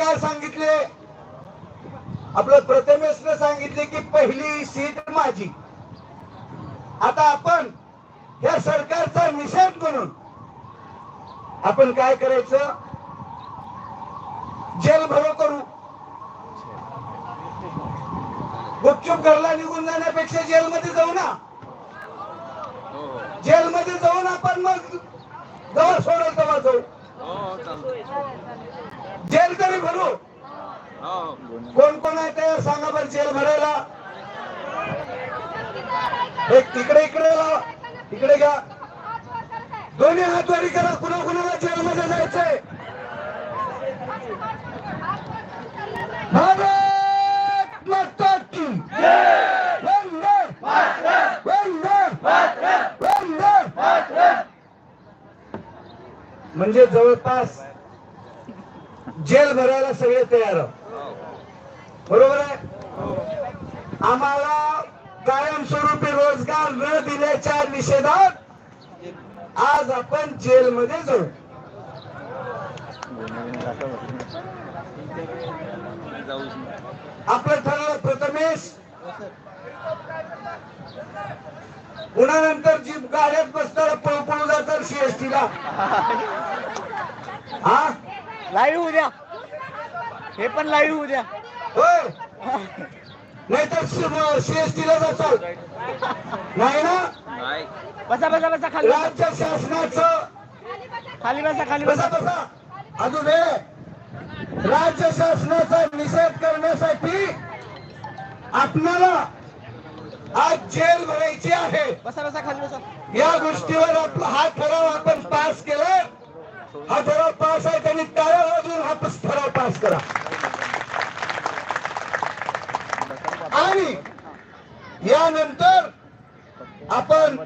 काय सांगितले आपलं प्रथमेशनं सांगितले की पहिली सीट माझी. आता आपण या सरकारचा निषेध करून आपण काय करायचं? जेल भरो करू. गुपचूप घरला निघून जाण्यापेक्षा जेलमध्ये जाऊ ना. जेलमध्ये जाऊन आपण मग जवळ सोडेल तेव्हा जाऊ. हो, जेल तरी भरू. कोण कोण आहे तयार सांगा बरं जेल भरायला. एक तिकडे इकडे लावा इकडे घ्या. दोन्ही हातवारी करा. कुणा कुणाला जेलमध्ये जायचंय? भारत माता की म्हणजे जवळपास जेल भरायला सगळे तयार. बरोबर आहे? आम्हाला कायमस्वरूपी रोजगार न दिल्याच्या निषेधात आज आपण जेलमध्ये जाऊ. आपलं ठरलं प्रथमेश. उन्हानंतर जी गाड्यात बसताना पळू पळू जातात सीएसटी ला. हा? लाईव्ह उद्या हे पण लाईव्ह उद्या नाहीतर सीएसटी ला जातो नाही ना? बसा बसा बसा खाली. राज्य शासनाचं. खाली बसा खाली बसा बसा. बसा. अजून हे. राज्य शासनाचा निषेध करण्यासाठी आपणाला आज जेल भरायची आहे. बसा बसा खाली बसा. या गोष्टीवर आपला हा ठराव. आपण पास केला. हा ठराव पास आहे त्यांनी टाळ्या वाजवून हा ठराव पास करा. आणि यानंतर आपण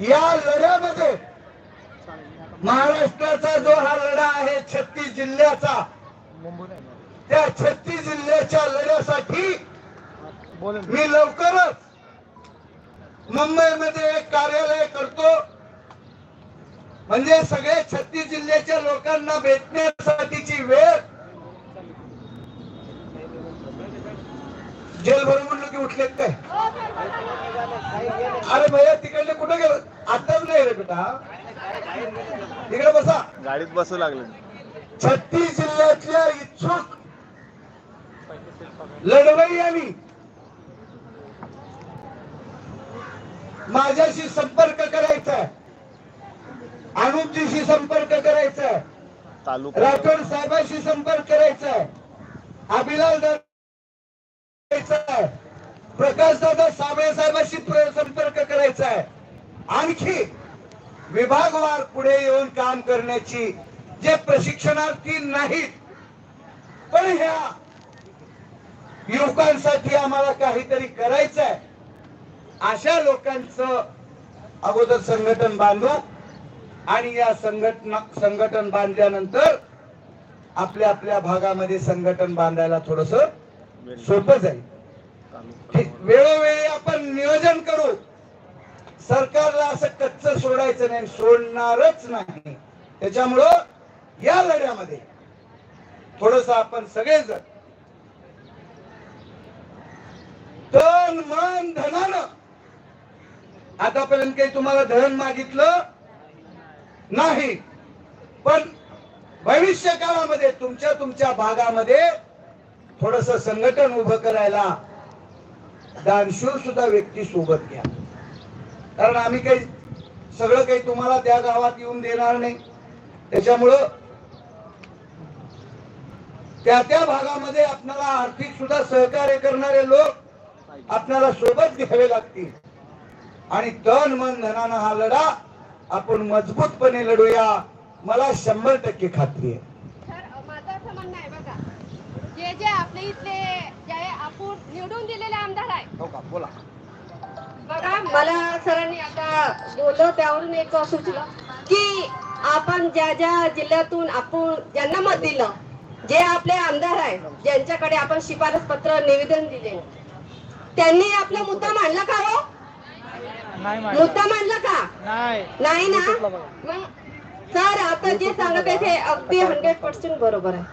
या लढ्यामध्ये महाराष्ट्राचा जो हा लढा आहे छत्तीस जिल्ह्याचा त्या छत्तीस जिल्ह्याच्या लढ्यासाठी मी लवकरच मुंबईमध्ये एक कार्यालय करतो. म्हणजे सगळे छत्तीस जिल्ह्याच्या लोकांना भेटण्यासाठीची वेळ जेल भरून म्हणलं की उठलेत काय? अरे भैया तिकडले कुठे गेलो? आताच नाही रे बेटा? तिकडे बसा. गाडीत बसू लागले. छत्तीस जिल्ह्यातल्या इच्छुक लढवई आणि माझ्याशी संपर्क करायचा आहे. अनुपजीशी संपर्क करायचा. राठोड साहेबांशी संपर्क करायचा. आहे अभिलाल करायचा. आहे प्रकाश दादा साबळे साहेबांशी प्र- संपर्क करायचा. आहे आणखी विभागवार पुढे येऊन काम करण्याची जे प्रशिक्षणार्थी नाहीत पण ह्या युवकांसाठी आम्हाला काहीतरी करायचं आहे अशा लोकांचं अगोदर संघटन बांधू. आणि या संघटना संघटन बांधल्यानंतर आपल्या आपल्या भागामध्ये संघटन बांधायला थोडस सोपं जाईल. वेळोवेळी आपण नियोजन करू. सरकारला असं कच्च सोडायचं नाही सोडणारच नाही. त्याच्यामुळं या लढ्यामध्ये थोडस आपण सगळेजण तन मन धनानं आतापर्यंत काही तुम्हाला धन मागितलं नाही. पण भविष्य काळामध्ये तुमच्या तुमच्या भागामध्ये थोडस संघटन उभं करायला दानशूर सुद्धा व्यक्ती सोबत घ्या. कारण आम्ही काही सगळं काही तुम्हाला त्या गावात येऊन देणार नाही. त्याच्यामुळं त्या त्या भागामध्ये आपल्याला आर्थिक सुद्धा सहकार्य करणारे लोक आपल्याला सोबत घ्यावे लागतील. आणि तन मन धनानं हा लढा आपण मजबूतपणे लढूया. मला शंभर टक्के खात्री आहे. जे जे आपल्या इथले जे आपण निवडून दिलेले आमदार आहे. हो बोला. बघा मला सरांनी आता बोललो त्यावरून एक सुचलं की आपण ज्या ज्या जिल्ह्यातून आपण ज्यांना मत दिलं जे आपले आमदार आहे ज्यांच्याकडे आपण शिफारस पत्र निवेदन दिले त्यांनी आपला मुद्दा मांडला का हो. मुद्दा मांडला का? नाही. नाही ना. मग सर आता जे सांगत आहे ते अगदी हंड्रेड पर्सेंट बरोबर आहे.